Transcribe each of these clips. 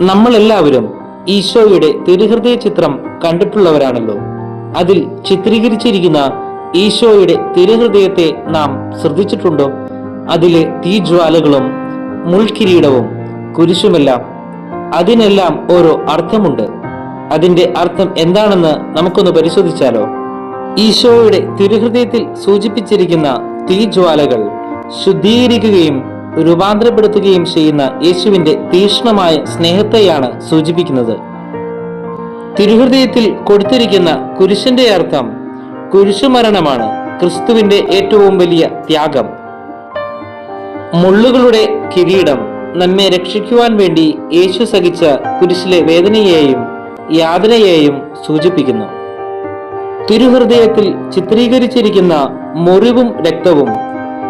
നമ്മളെല്ലാവരും ഈശോയുടെ തിരുഹൃദയ ചിത്രം കണ്ടിട്ടുള്ളവരാണല്ലോ. അതിൽ ചിത്രീകരിച്ചിരിക്കുന്ന ഈശോയുടെ തിരുഹൃദയത്തെ നാം ശ്രദ്ധിച്ചിട്ടുണ്ടോ? അതിലെ തീജ്വാലകളും മുൾക്കിരീടവും കുരിശുമെല്ലാം അതിനെല്ലാം ഓരോ അർത്ഥമുണ്ട്. അതിന്റെ അർത്ഥം എന്താണെന്ന് നമുക്കൊന്ന് പരിശോധിച്ചാലോ? ഈശോയുടെ തിരുഹൃദയത്തിൽ സൂചിപ്പിച്ചിരിക്കുന്ന തീജ്വാലകൾ ശുദ്ധീകരിക്കുകയും രൂപാന്തരപ്പെടുത്തുകയും ചെയ്യുന്ന യേശുവിന്റെ തീക്ഷ്ണമായ സ്നേഹത്തെയാണ് സൂചിപ്പിക്കുന്നത്. തിരുഹൃദയത്തിൽ കൊടുത്തിരിക്കുന്ന കുരിശിന്റെ അർത്ഥം കുരിശുമരണമാണ് ക്രിസ്തുവിന്റെ ഏറ്റവും വലിയ ത്യാഗം. മുള്ളുകളുടെ കിരീടം നമ്മെ രക്ഷിക്കുവാൻ വേണ്ടി യേശു സഹിച്ച കുരിശിലെ വേദനയെയും യാതനയെയും സൂചിപ്പിക്കുന്നു. തിരുഹൃദയത്തിൽ ചിത്രീകരിച്ചിരിക്കുന്ന മുറിവും രക്തവും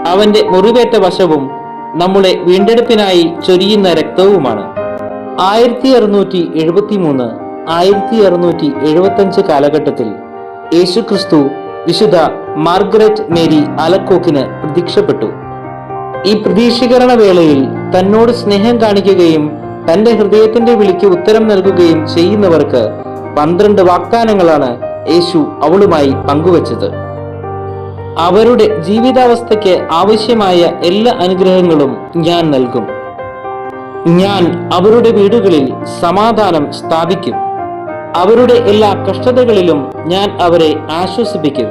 അവന്റെ മുറിവേറ്റ വശവും നമ്മുടെ വീണ്ടെടുപ്പിനായി ചൊരിയുന്ന രക്തവുമാണ്. ആയിരത്തി അറുന്നൂറ്റി എഴുപത്തി മൂന്ന് ആയിരത്തി അറുന്നൂറ്റി എഴുപത്തി അഞ്ച് കാലഘട്ടത്തിൽ യേശുക്രിസ്തു വിശുദ്ധ മാർഗരറ്റ് മേരി അലക്കോക്കിന് പ്രതീക്ഷപ്പെട്ടു ഈ പ്രതീക്ഷീകരണ വേളയിൽ തന്നോട് സ്നേഹം കാണിക്കുകയും തന്റെ ഹൃദയത്തിന്റെ വിളിക്ക് ഉത്തരം നൽകുകയും ചെയ്യുന്നവർക്ക് പന്ത്രണ്ട് വാഗ്ദാനങ്ങളാണ് യേശു അവളുമായി പങ്കുവച്ചത്. അവരുടെ ജീവിതാവസ്ഥയ്ക്ക് ആവശ്യമായ എല്ലാ അനുഗ്രഹങ്ങളും ഞാൻ നൽകും. ഞാൻ അവരുടെ വീടുകളിൽ സമാധാനം സ്ഥാപിക്കും. അവരുടെ എല്ലാ കഷ്ടതകളിലും ഞാൻ അവരെ ആശ്വസിപ്പിക്കും.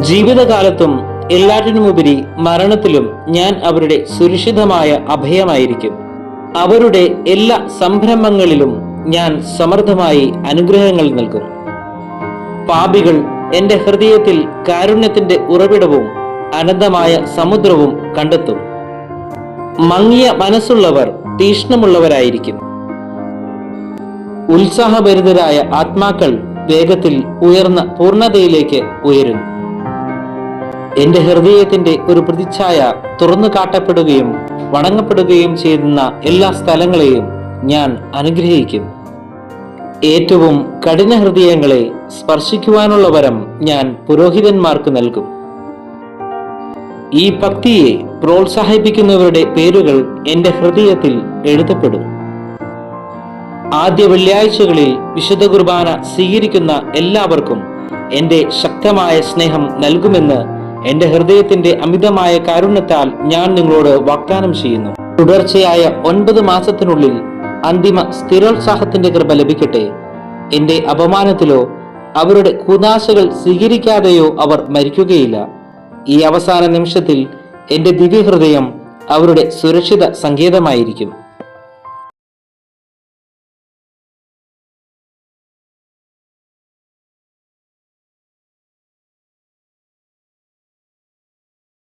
ജീവിതകാലത്തും എല്ലാറ്റിനുമുപരി മരണത്തിലും ഞാൻ അവരുടെ സുരക്ഷിതമായ അഭയമായിരിക്കും. അവരുടെ എല്ലാ സംരംഭങ്ങളിലും ഞാൻ സമർത്ഥമായി അനുഗ്രഹങ്ങൾ നൽകും. പാപികൾ എന്റെ ഹൃദയത്തിൽ കാരുണ്യത്തിന്റെ ഉറവിടവും അനന്തമായ സമുദ്രവും കണ്ടെത്തും. മങ്ങിയ മനസ്സുള്ളവർ തീഷ്ണമുള്ളവരായിരിക്കും. ഉത്സാഹഭരിതരായ ആത്മാക്കൾ വേഗത്തിൽ ഉയർന്ന പൂർണതയിലേക്ക് ഉയരും എന്റെ ഹൃദയത്തിന്റെ ഒരു പ്രതിച്ഛായ തുറന്നു കാട്ടപ്പെടുകയും വണങ്ങപ്പെടുകയും ചെയ്യുന്ന എല്ലാ സ്ഥലങ്ങളെയും ഞാൻ അനുഗ്രഹിക്കും. ഏറ്റവും കഠിന ഹൃദയങ്ങളെ സ്പർശിക്കുവാനുള്ള വരം ഞാൻ പുരോഹിതന്മാർക്ക് നൽകും. ഈ ഭക്തിയെ പ്രോത്സാഹിപ്പിക്കുന്നവരുടെ പേരുകൾ എന്റെ ഹൃദയത്തിൽ എഴുതപ്പെടും. ആദ്യ വെള്ളിയാഴ്ചകളിൽ വിശുദ്ധ കുർബാന സ്വീകരിക്കുന്ന എല്ലാവർക്കും എന്റെ ശക്തമായ സ്നേഹം നൽകുമെന്ന് എന്റെ ഹൃദയത്തിന്റെ അമിതമായ കാരുണ്യത്താൽ ഞാൻ നിങ്ങളോട് വാഗ്ദാനം ചെയ്യുന്നു. തുടർച്ചയായ ഒൻപത് മാസത്തിനുള്ളിൽ അന്തിമ സ്ഥിരോത്സാഹത്തിന്റെ കൃപ ലഭിക്കട്ടെ. എന്റെ അപമാനത്തിലോ അവരുടെ കുനാശകൾ സ്വീകരിക്കാതെയോ അവർ മരിക്കുകയില്ല. ഈ അവസാന നിമിഷത്തിൽ എന്റെ ദിവ്യഹൃദയം അവരുടെ സുരക്ഷിത സങ്കേതമായിരിക്കും.